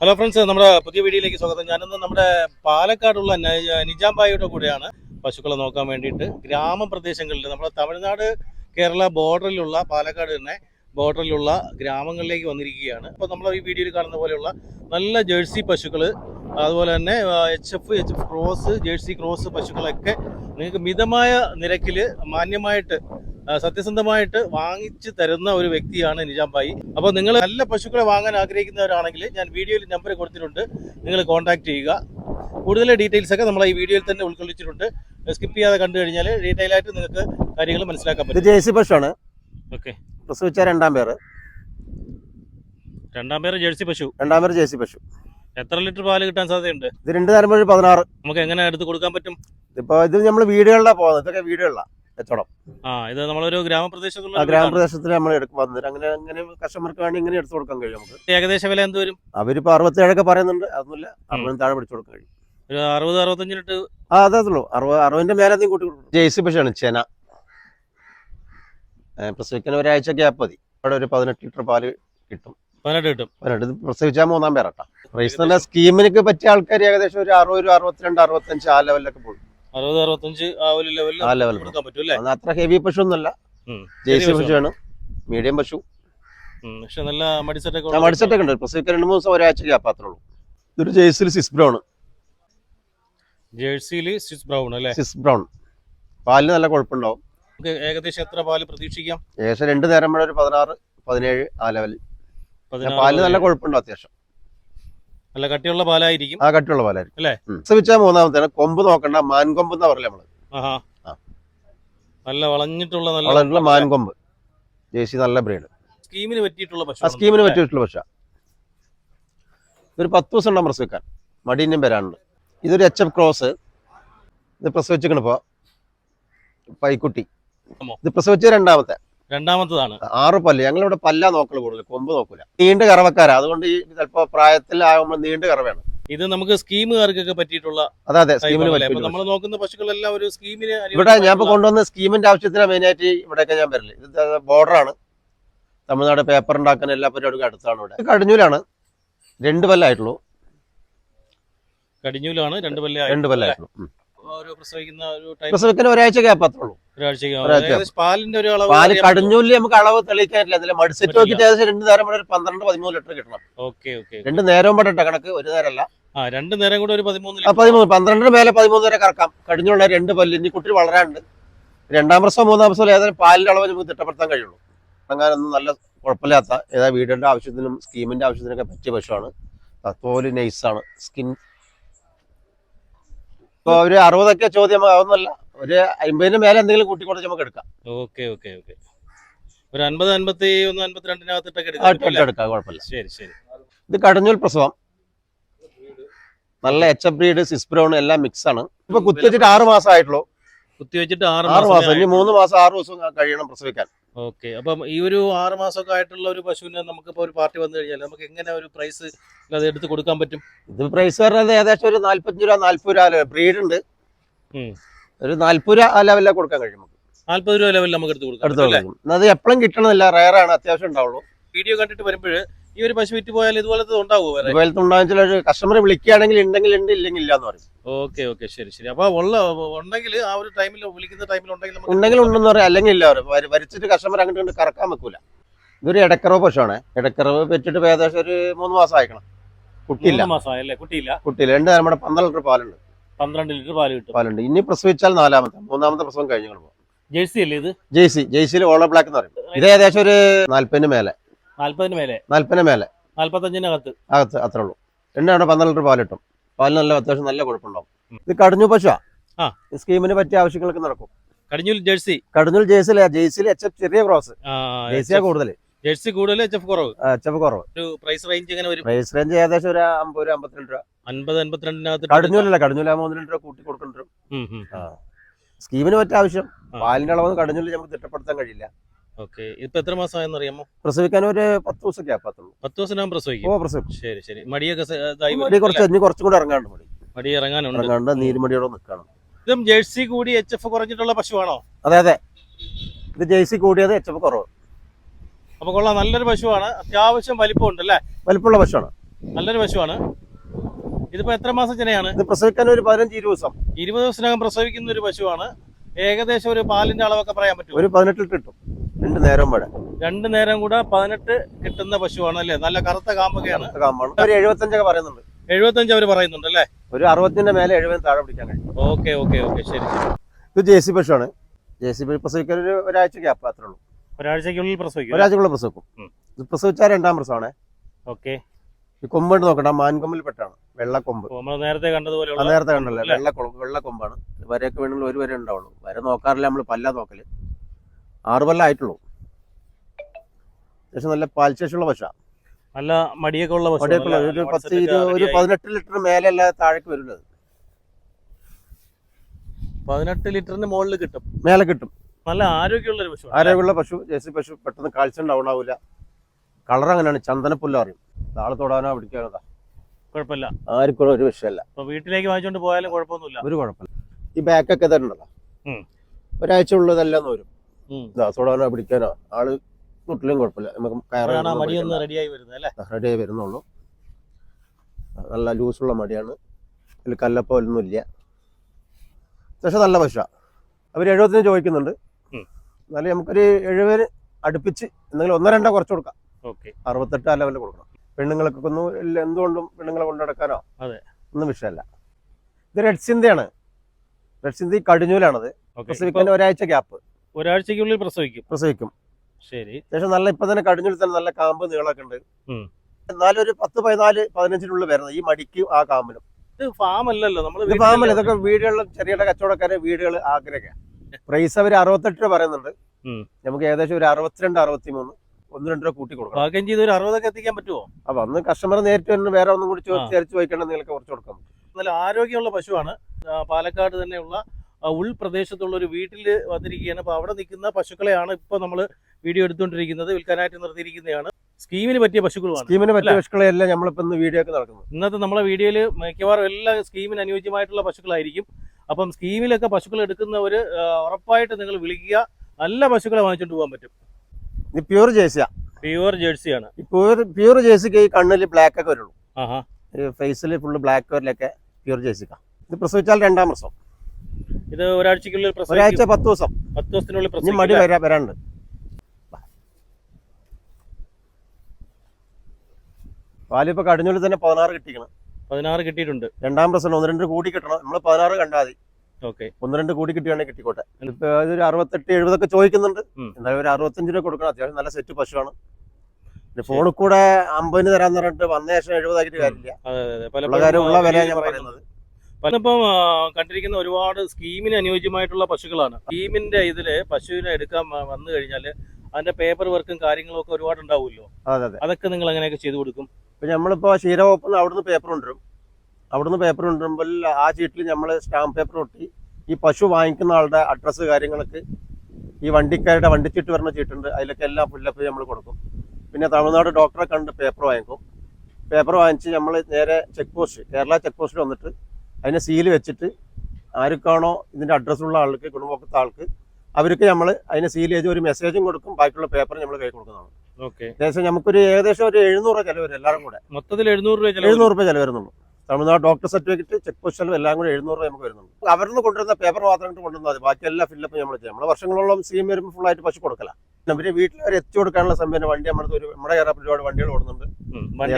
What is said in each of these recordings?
Hello friends നമ്മുടെ പുതിയ വീഡിയോയിലേക്ക് സ്വാഗതം. ഞാനിന്ന് നമ്മുടെ പാലക്കാടുള്ള നിജാംബായിയുടെ കൂടെയാണ് പശുക്കളെ നോക്കാൻ വേണ്ടിയിട്ട്. ഗ്രാമപ്രദേശങ്ങളിൽ നമ്മുടെ തമിഴ്നാട് കേരള ബോർഡറിലുള്ള പാലക്കാട് തന്നെ ബോർഡറിലുള്ള ഗ്രാമങ്ങളിലേക്ക് വന്നിരിക്കുകയാണ്. അപ്പോൾ നമ്മൾ ഈ വീഡിയോയിൽ കാണുന്ന പോലെയുള്ള നല്ല ജേഴ്സി പശുക്കൾ അതുപോലെ തന്നെ H F H F cross Jersey cross പശുക്കളൊക്കെ നിങ്ങൾക്ക് മിതമായ നിരക്കിൽ മാന്യമായിട്ട് സത്യസന്ധമായിട്ട് വാങ്ങിച്ചു തരുന്ന ഒരു വ്യക്തിയാണ് നിജാംബായി അപ്പോൾ നിങ്ങൾ നല്ല പശുക്കളെ വാങ്ങാൻ ആഗ്രഹിക്കുന്നവരാണെങ്കിൽ ഞാൻ വീഡിയോയിൽ നമ്പർ കൊടുത്തിട്ടുണ്ട്. നിങ്ങൾ കോൺടാക്ട് ചെയ്യുക. കൂടുതൽ ഡീറ്റെയിൽസ് ഒക്കെ നമ്മൾ ഈ വീഡിയോയിൽ തന്നെ ഉൾക്കൊള്ളിച്ചിട്ടുണ്ട്. സ്കിപ്പ് ചെയ്യാതെ കണ്ടു കഴിഞ്ഞാൽ ഡീറ്റെയിൽ ആയിട്ട് നിങ്ങൾക്ക് കാര്യങ്ങൾ മനസ്സിലാക്കാൻ പറ്റും. ജേഴ്സി പശുവാണ്. ഓക്കെ. പ്രസവിച്ച രണ്ടാം പേര്. രണ്ടാം പേര് ജേഴ്സി പശു. രണ്ടാം പേര് ജേഴ്സി പശു. എത്ര ലിറ്റർ പാൽ കിട്ടാൻ സാധ്യതയുണ്ട്? ഇത് രണ്ട് തരം പതിനാറ്. നമുക്ക് എങ്ങനെ എടുത്ത് കൊടുക്കാൻ പറ്റും? ഇപ്പോൾ ഇത് നമ്മൾ വീടുകളിലാണ് പോകുന്നത്. ഇതൊക്കെ വീടുകളിലാണ് കച്ചവടം. ആ ഇത് നമ്മളൊരു ഗ്രാമപ്രദേശത്തുള്ള ഗ്രാമപ്രദേശത്തിൽ നമ്മൾ എടുക്കും. വന്നിട്ട് അങ്ങനെ അങ്ങനെ കസ്റ്റമർക്ക് വേണ്ടി ഇങ്ങനെ എടുത്തു കൊടുക്കാൻ കഴിയും നമുക്ക്. ഏകദേശ വില എന്ത് വരും? അവരിപ്പോ അറുപത്തേഴൊക്കെ പറയുന്നുണ്ട്. അതൊന്നുമില്ല. അറുപതിന് താഴെ പിടിച്ചു കൊടുക്കാൻ കഴിയും. ഒരു അറുപത് അറുപത്തഞ്ച് ലിറ്റർ ആ അതേ ഉള്ളൂ. അറുപത് അറുപതിന്റെ മേലെ അധികം കൂട്ടി കൊടുക്കും ജേഴ്സി പശുവാണ് ചെന. ഏ, പ്രസവിക്കുന്ന ഒരാഴ്ച ഗ്യാപ്പ് മതി. അവിടെ ഒരു പതിനെട്ട് ലിറ്റർ പാൽ കിട്ടും. പതിനെട്ട് കിട്ടും. പതിനെട്ട് ഇത് പ്രസവിച്ചാൽ മൂന്നാം പേരട്ടാ. റൈസ് നല്ല സ്കീമിനൊക്കെ പറ്റിയ ആൾക്കാർ ഏകദേശം ഒരു അറുപത് അറുപത്തിരണ്ട് അറുപത്തഞ്ച് ആ ലെവലിലൊക്കെ പോകും. അറുപത് അറുപത്തഞ്ച് ആ ഒരു ലെവലിൽ ആ ലെവലിൽ കൊടുക്കാൻ പറ്റും അല്ലേ? അത് അത്ര ഹെവി പശു ഒന്നല്ല. ജേഴ്സി പശുവാണ്. മീഡിയം പശു. പക്ഷെ നല്ല മടിസെറ്റൊക്കെ മടിച്ചിട്ടൊക്കെ ഉണ്ട്. പ്രസവിക്കാൻ രണ്ട് മൂന്ന് ദിവസം ഒരാഴ്ച ഗ്യാപ്പ് അത്രേ ഉള്ളൂ. ഇതൊരു ജേഴ്സിയിൽ സിസ് ബ്രൗൺ ജേഴ്സിയിൽ സിസ് ബ്രൗൺ അല്ലേ? സിസ് ബ്രൗൺ പാലിന് നല്ല കുഴപ്പമുണ്ടാവും ഏകദേശം എത്ര പാൽ പ്രതീക്ഷിക്കാം? ഏകദേശം രണ്ട് നേരം കൂടെ ഒരു പതിനാറ് പതിനേഴ് ആ ലെവലിൽ പാലിന് നല്ല. കുഴപ്പമുണ്ടോ അത്യാവശ്യം. നല്ല കട്ടിയുള്ള പാലായിരിക്കും. ആ കട്ടിയുള്ള പാലായിരിക്കും. അല്ലേ? പ്രസവിച്ച പ്രസവിച്ചാൽ മൂന്നാമത്തെ കൊമ്പ് നോക്കണ്ട മാൻകൊമ്പ് എന്നാ പറയില്ല നമ്മൾ? ആഹാ. വളഞ്ഞിട്ടുള്ള നല്ല വളഞ്ഞിട്ടുള്ള നല്ല മാൻകൊമ്പ്. ജേഴ്സി നല്ല ബ്രീഡ്. സ്കീമിന് പറ്റിയിട്ടുള്ള പശു ആ സ്കീമിന് പറ്റിയിട്ടുള്ള പക്ഷ ഇതൊരു പത്ത് ദിവസം ഉണ്ടാവും പ്രസവിക്കാൻ മടീനും വരാനുണ്ട്. ഇതൊരു എച്ച് എഫ് ക്രോസ് ഇത് പ്രസവിച്ചിരിക്കണിപ്പോ പൈക്കുട്ടി? ഇത് പ്രസവിച്ച രണ്ടാമത്തെ. രണ്ടാമത്തതാണ്. ആറ് പല്ല്. ഞങ്ങളിവിടെ പല്ല നോക്കൽ കൂടുതൽ കൊമ്പ് നോക്കൂല. നീണ്ട കറവക്കാരാ. അതുകൊണ്ട് ഈ ചിലപ്പോ പ്രായത്തിലാകുമ്പോൾ നീണ്ട കറവയാണ്. ഇത് നമുക്ക് സ്കീമുകാർക്കൊക്കെ പറ്റിയിട്ടുള്ള അതെ അതെ. സ്കീമിന് നമ്മൾ നമ്മൾ നോക്കുന്ന പശുക്കളെല്ലാം ഒരു സ്കീമിന് ഇവിടെ ഞാൻ ഇപ്പൊ കൊണ്ടുവന്ന സ്കീമിന്റെ ആവശ്യത്തിനാണ് മെയിനായിട്ട് ഇവിടെയൊക്കെ ഞാൻ വരൽ. ഇത് ബോർഡറാണ്. തമിഴ്നാട് പേപ്പർ ഉണ്ടാക്കാൻ എല്ലാ പരിപാടിക്കും അടുത്താണ് ഇവിടെ. കടിഞ്ഞൂലാണ്. രണ്ട് പല്ലായിട്ടുള്ളൂ. കടിഞ്ഞൂലാണ് രണ്ട് പല്ല രണ്ട് പല്ലായിട്ടുള്ളൂ പ്രസവിക്കുന്ന ഒരാഴ്ച ഗ്യാപ്പത്തുള്ളൂ പാലിന്റെ ഒരു അളവ് പാൽ കടിഞ്ഞൂൽ നമുക്ക് അളവ് തെളിയിക്കാറില്ല. അതിലെ മടിസെറ്റ് നോക്കിയിട്ട് ഏകദേശം രണ്ട് നേരം കൂടെ ഒരു പന്ത്രണ്ട് പതിമൂന്ന് ലിറ്റർ കിട്ടണം. ഓക്കെ ഓക്കെ രണ്ട് നേരവും കൂടെ കണക്ക് ഒരു നേരമല്ല രണ്ട് നേരം കൂടെ ഒരു പതിമൂന്ന് പന്ത്രണ്ടിന് മേലെ പതിമൂന്ന് വരെ കറക്കാം. കടിഞ്ഞുള്ള രണ്ട് പല്ല്. ഇനി കുട്ടി വളരാണ്ട് രണ്ടാം വർഷം മൂന്നാം വർഷം ഏതായാലും പാലിന്റെ അളവ് നമുക്ക് തിട്ടപ്പെടുത്താൻ കഴിയുള്ളൂ. അങ്ങനൊന്നും നല്ല കുഴപ്പമില്ലാത്ത ഏതാ വീടിന്റെ ആവശ്യത്തിനും സ്കീമിന്റെ ആവശ്യത്തിനൊക്കെ പറ്റിയ പശുവാണ്. തോൽ നൈസാണ് സ്കിൻ ഇപ്പൊ ഒരു അറുപതൊക്കെ ചോദ്യം ആവുന്നല്ല. ഒരു അമ്പതിന് മേലെ എന്തെങ്കിലും കൂട്ടിക്കൊണ്ട് നമുക്ക് എടുക്കാം. Okay okay okay. ഒരു അൻപത് അൻപത്തി ഒന്ന് അൻപത്തിരണ്ടിനകത്തിട്ടൊക്കെ എടുക്കാം. കുഴപ്പമില്ല. ശരി ശരി. ഇത് കടഞ്ഞൂൽ പ്രസവം. നല്ല എച്ച് എഫ് ബ്രീഡ് സിസ് ബ്രൗൺ എല്ലാം മിക്സ് ആണ്. ഇപ്പൊ കുത്തിവെച്ചിട്ട് ആറ് മാസം ആയിട്ടുള്ളൂ കുത്തി വെച്ചിട്ട് ആറ് മാസം ഇനി മൂന്ന് മാസം ആറ് ദിവസം കഴിയണം പ്രസവിക്കാൻ. ഓക്കെ. അപ്പം ഈ ഒരു ആറ് മാസമൊക്കെ ആയിട്ടുള്ള ഒരു പശുവിനെ നമുക്ക് ഇപ്പോൾ ഒരു പാർട്ടി വന്നു കഴിഞ്ഞാൽ നമുക്ക് എങ്ങനെ ഒരു പ്രൈസ് അത് എടുത്ത് കൊടുക്കാൻ പറ്റും? ഇത് പ്രൈസ് പറഞ്ഞത് ഏകദേശം ഒരു നാല്പത്തഞ്ച് രൂപ നാല്പത് രൂപ ബ്രീഡ് ഉണ്ട്. ഒരു നാല്പത് രൂപ ആ ലെവലിലെ കൊടുക്കാൻ കഴിയും നാല്പത് രൂപ ലെവലിൽ നമുക്ക് എടുത്ത് കൊടുക്കാം? അത് എപ്പോഴും കിട്ടണമെന്നില്ല റയറാണ് അത്യാവശ്യം ഉണ്ടാവുള്ളൂ. വീഡിയോ കണ്ടിട്ട് വരുമ്പോൾ ഈ ഒരു പശു വിറ്റ് പോയാൽ ഇതുപോലത്തെ ഉണ്ടാവുമോ വേറെ? ഇതുപോലത്തെ കസ്റ്റമർ വിളിക്കുകയാണെങ്കിൽ ഉണ്ടെങ്കിൽ ഉണ്ട് ഇല്ലെങ്കിൽ ഇല്ല എന്ന് പറയും. Okay okay. ശരി ശരി. അപ്പൊ ഉള്ള ഉണ്ടെങ്കിൽ ആ ഒരു ടൈമിൽ വിളിക്കുന്ന ടൈമിൽ ഉണ്ടെങ്കിൽ ഉണ്ടെങ്കിൽ ഉണ്ടെന്ന് പറയും അല്ലെങ്കിൽ ഇല്ല വരച്ചിട്ട് കസ്റ്റമർ അങ്ങോട്ട് കൊണ്ട് കറക്കാൻ വെക്കൂല. ഇതൊരു ഇടക്കറവ് പശുവാണ്. ഇടക്കറവ് വെച്ചിട്ട് ഏകദേശം ഒരു മൂന്ന് മാസം ആയിക്കണം. കുട്ടിയില്ല. കുട്ടിയില്ല? കുട്ടിയില്ല. രണ്ട് നമ്മുടെ പന്ത്രണ്ട് ലിറ്റർ പാലുണ്ട്. പന്ത്രണ്ട് ലിറ്റർ പാൽ കിട്ടും. പാലുണ്ട്. ഇനി പ്രസവിച്ചാൽ നാലാമത്തെ മൂന്നാമത്തെ പ്രസവം കഴിഞ്ഞു ജേഴ്സി അല്ലേ ഇത്? ജേഴ്സി. ജേഴ്സിയിൽ ഓളോ ബ്ലാക്ക് എന്ന് പറയും. ഇത് ഏകദേശം ഒരു നാല്പതിന് മേലെ. നാല്പതിന് മേലെ. നാല്പതിന് മേലെ. നാല്പത്തഞ്ചിനകത്ത്. അകത്ത് അത്രേ ഉള്ളൂ. രണ്ടാണ് പന്ത്രണ്ട് ലിറ്റർ പാൽ കിട്ടും പാലിന് നല്ല അത്യാവശ്യം നല്ല കുഴപ്പമുണ്ടാവും. ഇത് കടഞ്ഞു പശുവാ? ആ. സ്കീമിന് പറ്റിയ ആവശ്യങ്ങളൊക്കെ നടക്കും. കടിഞ്ഞൂൽ ജേഴ്സി. കടിഞ്ഞൂൽ ജേഴ്സിയിലെ ജേഴ്സിൽ എച്ച് എഫ് ചെറിയ ക്രോസ്. ജേഴ്സിയാ കൂടുതൽ ജേഴ്സി കൂടുതൽ എച്ച് എഫ് കുറവ്. എച്ച് എഫ് കുറവ്. ഒരു പ്രൈസ് റേഞ്ച് എങ്ങനെ വരും. പ്രൈസ് റേഞ്ച് ഏകദേശം ഒരു അമ്പത് ഒരു അമ്പത്തിരണ്ട് രൂപ. അൻപത് അൻപത്തിരണ്ടിനകത്ത് കടിഞ്ഞൂലല്ല കടിഞ്ഞൂല മൂന്ന് രൂപ കൂട്ടി കൊടുക്കേണ്ടി വരും. സ്കീമിന് പറ്റിയ ആവശ്യം. പാലിന്റെ അളവ് കടിഞ്ഞൂൽ നമുക്ക് തിട്ടപ്പെടുത്താൻ കഴിയില്ല. ഓക്കെ. ഇപ്പൊ എത്ര മാസമായെന്ന് അറിയാമോ പ്രസവിക്കാൻ ഒരു പത്ത് ദിവസം ഗ്യാപ്പത്തുള്ളൂ പത്ത് ദിവസം പ്രസവിക്കും. ഓ പ്രസവിക്കും. ശരി ശരി. മടിയൊക്കെ മടി കുറച്ച് ഇനി കുറച്ചും കൂടെ ഇറങ്ങാണ്ട് മടി. മടി ഇറങ്ങാനുണ്ട്. ഇറങ്ങാണ്ട് നീരുമടിയോടെ നിൽക്കണം. ഇതും ജേഴ്സി കൂടി എച്ച് എഫ് കുറഞ്ഞിട്ടുള്ള പശുവാണോ? അതെ അതെ. ഇത് ജേഴ്സി കൂടിയത് എച്ച് എഫ് കുറവ്. അപ്പൊ കൊള്ളാം. നല്ലൊരു പശുവാണ്. അത്യാവശ്യം വലിപ്പമുണ്ട് അല്ലേ? വലിപ്പമുള്ള പശുവാണ്. നല്ലൊരു പശുവാണ്. ഇതിപ്പോ എത്ര മാസം ചെനയാണ്? ഇത് പ്രസവിക്കാൻ ഒരു പതിനഞ്ച് ഇരുപത് ദിവസം. ഇരുപത് ദിവസത്തിനകം പ്രസവിക്കുന്ന ഒരു പശുവാണ്. ഏകദേശം ഒരു പാലിന്റെ അളവൊക്കെ പറയാൻ പറ്റും ഒരു പതിനെട്ട് ലിറ്റർ കിട്ടും. രണ്ട് നേരം വരെ രണ്ടു നേരം കൂടെ പതിനെട്ട് കിട്ടുന്ന പശുവാണ് അല്ലേ? നല്ല കറുത്ത കാമ്പൊക്കെയാണ്. കാമ്പാണ്. ഒരു എഴുപത്തഞ്ചൊക്കെ പറയുന്നുണ്ട്. എഴുപത്തഞ്ച് അവർ പറയുന്നുണ്ട് അല്ലേ? ഒരു അറുപത്തിന്റെ മേലെ എഴുപതിന് താഴെ പിടിക്കാൻ കഴിയും. ഓക്കെ ഓക്കെ ഓക്കെ ശരി ഇത് ജെ സി പശുവാണ്. ജെ സി പശു പ്രസവിക്കാൻ ഒരു ഒരാഴ്ച ഗ്യാപ്പ് അത്രേ ഉള്ളൂ. ഒരാഴ്ചക്കുള്ളിൽ പ്രസവിക്കും ഒരാഴ്ചക്കുള്ളിൽ പ്രസവിക്കും. ഇത് പ്രസവിച്ചാൽ രണ്ടാം പ്രസവമാണ്. ഓക്കെ. ഈ കൊമ്പുണ്ട് നോക്കണ്ട മാൻകൊമ്പിൽ പെട്ടാണ്. വെള്ളക്കൊമ്പ്. നേരത്തെ കണ്ടതുപോലെ നേരത്തെ കണ്ടല്ലേ വെള്ളക്കൊമ്പ് വെള്ള വെള്ളക്കൊമ്പാണ് വരെയൊക്കെ വേണമെങ്കിൽ ഒരു വരെ ഉണ്ടാവുള്ളൂ. വരെ നോക്കാറില്ല നമ്മൾ പല്ല നോക്കൽ. ആറ് കൊല്ലം ആയിട്ടുള്ളൂ. പക്ഷെ നല്ല പാൽശേഷിയുള്ള പശ നല്ല മടിയൊക്കെ ഉള്ള മടിയൊക്കെ ഉള്ള ഒരു പത്ത് ഒരു പതിനെട്ട് ലിറ്റർ മേലല്ല അല്ലാതെ താഴേക്ക് വരുന്നത്. പതിനെട്ട് ലിറ്ററിന് മുകളിൽ കിട്ടും. മേലെ കിട്ടും. നല്ല ആരോഗ്യമുള്ള ഒരു പശു ആരോഗ്യമുള്ള പശു ജേഴ്സി പശു പെട്ടെന്ന് കാഴ്ച ഡൗൺ ആവില്ല കളർ അങ്ങനെയാണ് ചന്ദനപ്പുല്ല അറിയും താളെ തൊടാനോ പിടിക്കാനോ. കുഴപ്പമില്ല. ആർക്കും ഒരു വിഷയമല്ല. അപ്പൊ വീട്ടിലേക്ക് വാങ്ങിച്ചോണ്ട് പോയാലും കുഴപ്പമൊന്നുമില്ല. ഒരു കുഴപ്പമില്ല. ഈ ബാക്കൊക്കെ തരണ്ടല്ലോ. ഒരാഴ്ച ഉള്ളതെല്ലാം വരും തൊടാനോ പിടിക്കാനോ ആൾ തൊട്ടിലും കുഴപ്പമില്ല. നമുക്ക് കയറാനോ മടിയൊന്ന് റെഡിയായി വരുന്നുള്ളു അല്ലേ? റെഡി വരുന്നുള്ളൂ. നല്ല ലൂസുള്ള മടിയാണ്. അതിൽ കല്ലപ്പോലൊന്നുമില്ല പക്ഷെ നല്ല പശ അവർ എഴുപത്തിന് ചോദിക്കുന്നുണ്ട്. എന്നാലും നമുക്കൊരു എഴുപതിന് അടുപ്പിച്ച് എന്തെങ്കിലും ഒന്നോ രണ്ടോ കുറച്ച് കൊടുക്കാം. ഓക്കെ. അറുപത്തെട്ട് ആ ലെവലിൽ കൊടുക്കണം. പെണ്ണുങ്ങൾക്കൊക്കെ ഒന്നും എന്തുകൊണ്ടും പെണ്ണുങ്ങളെ കൊണ്ടുനടക്കാനോ അതെ. ഒന്നും വിഷയമല്ല. ഇത് റെഡ് സിന്ധിയാണ് റെഡ് സിന്ധി കടിഞ്ഞൂലാണത്. പ്രസവിക്കാൻ ഒരാഴ്ച ഗ്യാപ്പ് ഒരാഴ്ചക്കുള്ളിൽ പ്രസവിക്കും. പ്രസവിക്കും. ശരി. ശേഷം നല്ല ഇപ്പൊ തന്നെ കടിഞ്ഞുള്ളിൽ തന്നെ നല്ല കാമ്പ് നീളമൊക്കെ ഉണ്ട്. എന്നാലും ഒരു പത്ത് പതിനാല് പതിനഞ്ചിനുള്ളിൽ വരുന്നത് ഈ മടിക്ക് ആ കാമ്പിനും ഇത് ഫാം അല്ലല്ലോ നമ്മൾ ഫാം അല്ല ഇതൊക്കെ വീടുകളിൽ ചെറിയ കച്ചവടക്കാരെ വീടുകൾ ആഗ്രഹ പ്രൈസ് അവർ അറുപത്തെട്ട് രൂപ പറയുന്നുണ്ട്. നമുക്ക് ഏകദേശം ഒരു അറുപത്തിരണ്ട് അറുപത്തി മൂന്ന് ഒന്ന് രണ്ട് രൂപ കൂട്ടി കൊടുക്കാം ഭാഗ്യം ചെയ്ത് ഒരു അറുപതൊക്കെ എത്തിക്കാൻ പറ്റുമോ അപ്പൊ അന്ന് കസ്റ്റമർ നേരിട്ട് തന്നെ വേറെ ഒന്നും കൂടി ചോദിച്ചു ചോദിച്ച് തിരിച്ചു പോയിക്കണ്ട നിങ്ങൾക്ക് കുറച്ച് കൊടുക്കാം നല്ല ആരോഗ്യമുള്ള പശുവാണ്. പാലക്കാട് തന്നെയുള്ള ഉൾപ്രദേശത്തുള്ള ഒരു വീട്ടിൽ വന്നിരിക്കുകയാണ്. അപ്പോൾ അവിടെ നിൽക്കുന്ന പശുക്കളെയാണ് ഇപ്പോൾ നമ്മൾ വീഡിയോ എടുത്തുകൊണ്ടിരിക്കുന്നത്. വിൽക്കാനായിട്ട് നിർത്തിയിരിക്കുന്നതാണ്. സ്കീമിന് പറ്റിയ പശുക്കളാണ് സ്കീമിന് പറ്റിയ? പശുക്കളെല്ലാം നമ്മളിപ്പോ ഇന്ന് വീഡിയോ ഒക്കെ നടക്കുന്നത്. ഇന്നത്തെ നമ്മളെ വീഡിയോയിൽ മിക്കവാറും എല്ലാ സ്കീമിന് അനുയോജ്യമായിട്ടുള്ള പശുക്കളായിരിക്കും. അപ്പം സ്കീമിലൊക്കെ പശുക്കൾ എടുക്കുന്നവർ ഉറപ്പായിട്ട് നിങ്ങൾ വിളിക്കുക. നല്ല പശുക്കളെ വാങ്ങിച്ചുകൊണ്ട് പോകാൻ പറ്റും. ഇത് പ്യൂർ ജേഴ്സിയാ. പ്യൂർ ജേഴ്സിയാണ്. പ്യൂർ പ്യൂർ ജേഴ്സിക്ക് ഈ കണ്ണിൽ ബ്ലാക്ക് ഒക്കെ വരുള്ളൂ. ഫേസിൽ ഫുള്ള് ബ്ലാക്ക് വരലൊക്കെ പ്യൂർ ജേഴ്സിക്കാണ് ഇത് പ്രസവിച്ചാൽ രണ്ടാം പ്രസവം. ഇത് ഒരാഴ്ചക്കുള്ളിൽ ഒരാഴ്ച പത്ത് ദിവസം. പത്ത് ദിവസത്തിനുള്ളിൽ ഇനി മടി പ്രസവിക്കും വരാ വരാണ്ട്. പാലിപ്പോ കടിഞ്ഞൂരിൽ തന്നെ പതിനാറ് കിട്ടിക്കണം പതിനാറ് കിട്ടിയിട്ടുണ്ട്. രണ്ടാം പ്രശ്നം ഒന്ന് രണ്ട് കൂടി കിട്ടണം. നമ്മൾ പതിനാറ് കണ്ടാൽ മതി. ഓക്കെ. ഒന്ന് രണ്ട് കൂടി കിട്ടിയാണെങ്കിൽ കിട്ടിക്കോട്ടെ. ഇപ്പൊ അതൊരു അറുപത്തെട്ട് എഴുപതൊക്കെ ചോദിക്കുന്നുണ്ട്. ഉം. എന്തായാലും ഒരു അറുപത്തഞ്ച് രൂപ കൊടുക്കണം. അത്യാവശ്യം നല്ല സെറ്റ് പശുവാണ്. പിന്നെ ഫോണിൽ കൂടെ അമ്പതിന് തരാന്ന് പറഞ്ഞിട്ട് വന്ന ശേഷം എഴുപതാക്കിയിട്ട് കാര്യമില്ല. അതെ അതെ പല ഉള്ള കാര്യം ഉള്ള വില ഞാൻ പറയുന്നത്. പലപ്പം കണ്ടിരിക്കുന്ന ഒരുപാട് സ്കീമിന് അനുയോജ്യമായിട്ടുള്ള പശുക്കളാണ്. സ്കീമിന്റെ ഇതിൽ പശുവിനെ എടുക്കാൻ വന്നു കഴിഞ്ഞാൽ അതിന്റെ പേപ്പർ വർക്കും കാര്യങ്ങളും ഒക്കെ ഒരുപാട് ഉണ്ടാവുമല്ലോ? അതെ അതെ. അതൊക്കെ നിങ്ങൾ അങ്ങനെയൊക്കെ ചെയ്തു കൊടുക്കും? ഇപ്പൊ നമ്മളിപ്പോ ക്ഷീരവകുപ്പ് അവിടുന്ന് പേപ്പർ കൊണ്ടുവരും. അവിടുന്ന് പേപ്പർ കൊണ്ടുവരുമ്പോൾ ആ ചീട്ടിൽ നമ്മൾ സ്റ്റാമ്പ് പേപ്പർ ഒട്ടി ഈ പശു വാങ്ങിക്കുന്ന ആളുടെ അഡ്രസ്സ് കാര്യങ്ങളൊക്കെ ഈ വണ്ടിക്കാരുടെ വണ്ടിച്ചീട്ട് വരുന്ന ചീട്ടുണ്ട് അതിലൊക്കെ എല്ലാം ഫുല്ലപ്പ് നമ്മൾ കൊടുക്കും. പിന്നെ തമിഴ്നാട് ഡോക്ടറെ കണ്ട് പേപ്പർ വാങ്ങിക്കും. പേപ്പർ വാങ്ങിച്ച് നമ്മൾ നേരെ ചെക്ക് പോസ്റ്റ് കേരള ചെക്ക് പോസ്റ്റിൽ വന്നിട്ട് അതിനെ സീൽ വെച്ചിട്ട് ആർക്കാണോ ഇതിന്റെ അഡ്രസ്സുള്ള ആൾക്ക് ഗുണഭോക്ത ആൾക്ക് അവർക്ക് നമ്മൾ അതിനെ സീൽ ചെയ്ത് ഒരു മെസ്സേജും കൊടുക്കും ബാക്കിയുള്ള പേപ്പർ നമ്മൾ കൈ കൊടുക്കുന്നതാണ്. ഓക്കെ. ഏകദേശം നമുക്കൊരു ഏകദേശം ഒരു എഴുന്നൂറ് ചിലവ് വരും എല്ലാവരും കൂടെ. മൊത്തത്തിൽ എഴുന്നൂറ് രൂപ എഴുന്നൂറ് രൂപ ചിലവ് വരുന്നുള്ളൂ. Tamil Nadu doctor certificate check post ചെലവ് എല്ലാം കൂടെ എഴുന്നൂറ് രൂപ നമുക്ക് വരുന്നുണ്ട് അവരിൽ നിന്ന് കൊണ്ടുവരുന്ന പേപ്പർ മാത്രം കൊണ്ടുവന്നാൽ മതി. ബാക്കി എല്ലാ ഫില്ലപ്പ് നമ്മൾ ചെയ്യും. നമ്മൾ വർഷങ്ങളോളം സീം വരുമ്പോൾ ഫുള്ളായിട്ട് ആയിട്ട് പശു കൊടുക്കല. പിന്നെ വീട്ടിൽ വരെ എത്തി കൊടുക്കാനുള്ള സംവിധാനം വണ്ടി നമ്മുടെ ഒരു നമ്മുടെ കേരളത്തിൽ ഒരുപാട് വണ്ടികൾ ഓടുന്നുണ്ട്.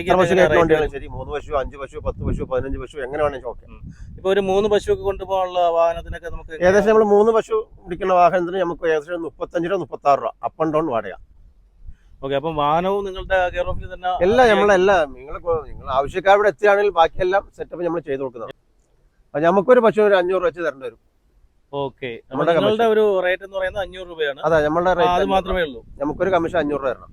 എത്ര പശു കയറ്റുന്ന rate ശരി മൂന്ന് പശു അഞ്ച് പശു പത്ത് പശു പതിനഞ്ച് പശു എങ്ങനെ വേണമെങ്കിൽ ഓക്കെ. ഇപ്പൊ ഒരു മൂന്ന് പശുവൊക്കെ കൊണ്ടുപോകാനുള്ള വാഹനത്തിനൊക്കെ നമുക്ക് ഏകദേശം നമ്മൾ മൂന്ന് പശു പിടിക്കുന്ന വാഹനത്തിന് നമുക്ക് ഏകദേശം മുപ്പത്തഞ്ച് രൂപ മുപ്പത്തി ആറ് രൂപ അപ്പ് ആൻഡ് ഡൗൺ വാടക. ഓക്കെ അപ്പം വാഹനവും നിങ്ങളുടെ കെയർ ഓഫിൽ തന്നെ എല്ലാം നമ്മളെല്ലാം നിങ്ങൾ നിങ്ങൾ ആവശ്യക്കാരുടെ എത്തിയാണെങ്കിൽ ബാക്കിയെല്ലാം സെറ്റപ്പ് നമ്മൾ ചെയ്ത് കൊടുക്കുന്നതാണ്. അപ്പൊ നമുക്കൊരു പശു ഒരു അഞ്ഞൂറ് വെച്ച് തരേണ്ടി വരും. ഓക്കെ. നിങ്ങളുടെ ഒരു റേറ്റ് എന്ന് പറയുന്നത് അഞ്ഞൂറ് രൂപയാണ്. അതെ നമ്മളുടെ റേറ്റ് അത്. മാത്രമേ ഉള്ളൂ. നമുക്കൊരു കമ്മീഷൻ അഞ്ഞൂറ് രൂപ തരണം.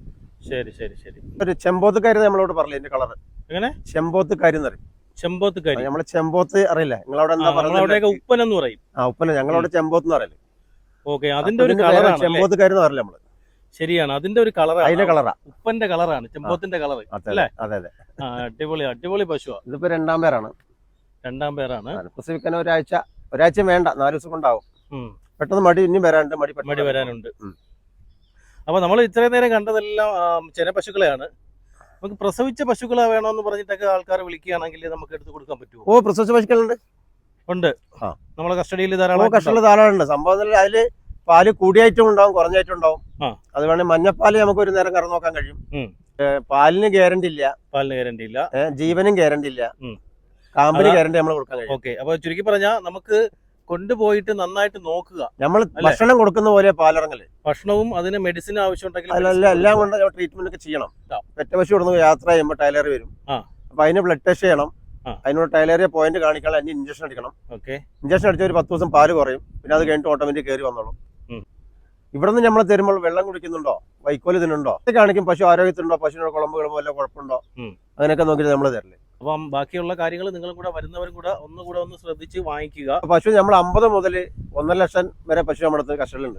ശരി ശരി ശരി. ഒരു ചെമ്പോത്ത് കാരി നമ്മളോട് പറഞ്ഞു ഇതിന്റെ കളർ എങ്ങനെ? ചെമ്പോത്ത് കാരി എന്ന് പറയും. ചെമ്പോത്ത് കരി നമ്മളെ ചെമ്പോത്ത് അറിയില്ല. നിങ്ങളവിടെ എന്താ പറയുന്നത്? ഉപ്പൻ എന്ന് പറയും. ആ ഉപ്പന ഞങ്ങളവിടെ ചെമ്പോത്ത് എന്ന് പറയല്ലേ ഓക്കെ അതിന്റെ ഒരു കളർ ചെമ്പോത്ത് കാരി അറിയില്ല നമ്മൾ. ശരിയാണ്. അതിന്റെ ഒരു അതിന്റെ കളറാണ് കളറാ ഉപ്പന്റെ കളറാണ് ചെമ്പോത്തിന്റെ കളർ അതെ അല്ലേ? അതെ അതെ. അടിപൊളി അടിപൊളി പശുവാ. ഇതിപ്പോ രണ്ടാം പേരാണ്. രണ്ടാം പേരാണ്. പ്രസവിക്കാൻ ഒരാഴ്ച ഒരാഴ്ച വേണ്ട നാല് ദിവസം കൊണ്ടാവും. പെട്ടെന്ന് മടി ഇനിയും വരാനുണ്ട് മടി പെട്ടെന്ന് മടി വരാനുണ്ട്. അപ്പൊ നമ്മൾ ഇത്രയും നേരം കണ്ടതെല്ലാം ചില ചെന പശുക്കളെയാണ്. നമുക്ക് പ്രസവിച്ച പശുക്കളെ വേണമെന്ന് പറഞ്ഞിട്ടൊക്കെ ആൾക്കാരെ വിളിക്കുകയാണെങ്കിൽ നമുക്ക് എടുത്തു കൊടുക്കാൻ പറ്റുമോ? ഓ പ്രസവിച്ച പശുക്കളുണ്ട്. ഉണ്ട്. നമ്മളെ കസ്റ്റഡിയിൽ ധാരാളം കസ്റ്റഡിയിൽ ധാരാളം ഉണ്ട് സംഭവം അതിൽ പാൽ കൂടിയായിട്ടും ഉണ്ടാവും കുറഞ്ഞായിട്ടും ഉണ്ടാവും. അത് വേണമെങ്കിൽ മഞ്ഞപ്പാൽ നമുക്ക് ഒരു നേരം കറന്നു നോക്കാൻ കഴിയും. പാലിന് ഗ്യാരണ്ടി ഇല്ല. പാലിന് ഗ്യാരണ്ടി ഇല്ല. ജീവനും ഗ്യാരണ്ടി ഇല്ല. കാമ്പിന് ഗ്യാരണ്ടി നമ്മൾ കൊടുക്കാൻ കഴിയും. ഓക്കെ. അപ്പൊ ചുരുക്കി പറഞ്ഞാൽ നമുക്ക് കൊണ്ടുപോയിട്ട് നന്നായിട്ട് നോക്കുക. നമ്മൾ ഭക്ഷണം കൊടുക്കുന്ന പോലെ പാലിറങ്ങൽ ഭക്ഷണവും അതിന് മെഡിസിൻ ആവശ്യമുണ്ടെങ്കിൽ എല്ലാം കൊണ്ട് ട്രീറ്റ്മെന്റ് ഒക്കെ ചെയ്യണം. പെറ്റ പശു കൊടുന്ന് യാത്ര ചെയ്യുമ്പോൾ ടൈലറി വരും. അപ്പൊ അതിന് ബ്ലഡ് ടെസ്റ്റ് ചെയ്യണം. അതിനോട് ടൈലറിയ പോയിന്റ് കാണിക്കാൻ അതിന് ഇഞ്ചക്ഷൻ അടിക്കണം ഓക്കെ. ഇഞ്ചക്ഷൻ അടിച്ച ഒരു പത്ത് ദിവസം പാൽ കുറയും. പിന്നെ അത് കഴിഞ്ഞിട്ട് ഓട്ടോമാറ്റിക് കയറി വന്നോളും. ഇവിടെ നിന്ന് നമ്മൾ തരുമ്പോൾ വെള്ളം കുടിക്കുന്നുണ്ടോ? വൈക്കോൽ തിന്നുണ്ടോ കാണിക്കും പശു ആരോഗ്യത്തിനുണ്ടോ പശുവിനോട് കുളമ്പുകളും വല്ല കുഴപ്പമുണ്ടോ. അങ്ങനെയൊക്കെ നോക്കിയിട്ട് നമ്മൾ തരൽ. അപ്പം ബാക്കിയുള്ള കാര്യങ്ങൾ നിങ്ങളും കൂടെ വരുന്നവരും കൂടെ ഒന്നുകൂടെ ഒന്ന് ശ്രദ്ധിച്ച് വാങ്ങിക്കുക. പശു നമ്മൾ അമ്പത് മുതൽ ഒന്നര ലക്ഷം വരെ പശു നമ്മുടെ അടുത്ത് കസ്റ്റഡിയിലുണ്ട്